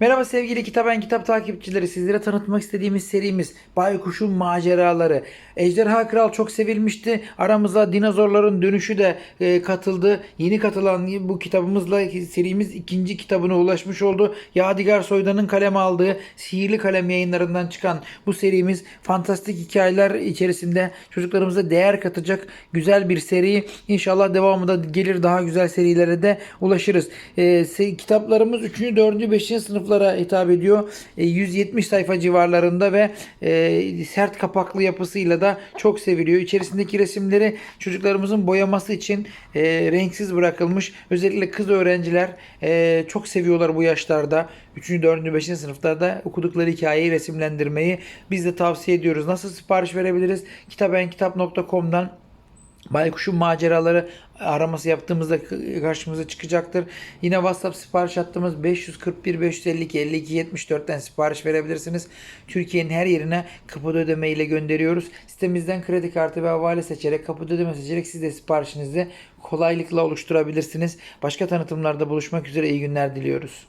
Merhaba sevgili Kitaben Kitap takipçileri. Sizlere tanıtmak istediğimiz serimiz Baykuş'un Maceraları. Ejderha Kral çok sevilmişti. Aramıza dinozorların dönüşü de e, katıldı. Yeni katılan bu kitabımızla serimiz ikinci kitabına ulaşmış oldu. Yadigar Soydan'ın kalem aldığı Sihirli Kalem yayınlarından çıkan bu serimiz fantastik hikayeler içerisinde çocuklarımıza değer katacak güzel bir seri. İnşallah devamı da gelir daha güzel serilere de ulaşırız. E, kitaplarımız 3. 4. 5. sınıflara hitap ediyor. E, 170 sayfa civarlarında ve e, sert kapaklı yapısıyla da çok seviliyor. İçerisindeki resimleri çocuklarımızın boyaması için e, renksiz bırakılmış. Özellikle kız öğrenciler e, çok seviyorlar bu yaşlarda. 3. 4. 5. sınıflarda okudukları hikayeyi resimlendirmeyi biz de tavsiye ediyoruz. Nasıl sipariş verebiliriz? kitabenkitap.com'dan Baykuş'un maceraları araması yaptığımızda karşımıza çıkacaktır. Yine WhatsApp sipariş hattımız 541 552 52 74'ten sipariş verebilirsiniz. Türkiye'nin her yerine kapıda ödeme ile gönderiyoruz. Sitemizden kredi kartı ve havale seçerek kapıda ödeme seçerek siz de siparişinizi kolaylıkla oluşturabilirsiniz. Başka tanıtımlarda buluşmak üzere iyi günler diliyoruz.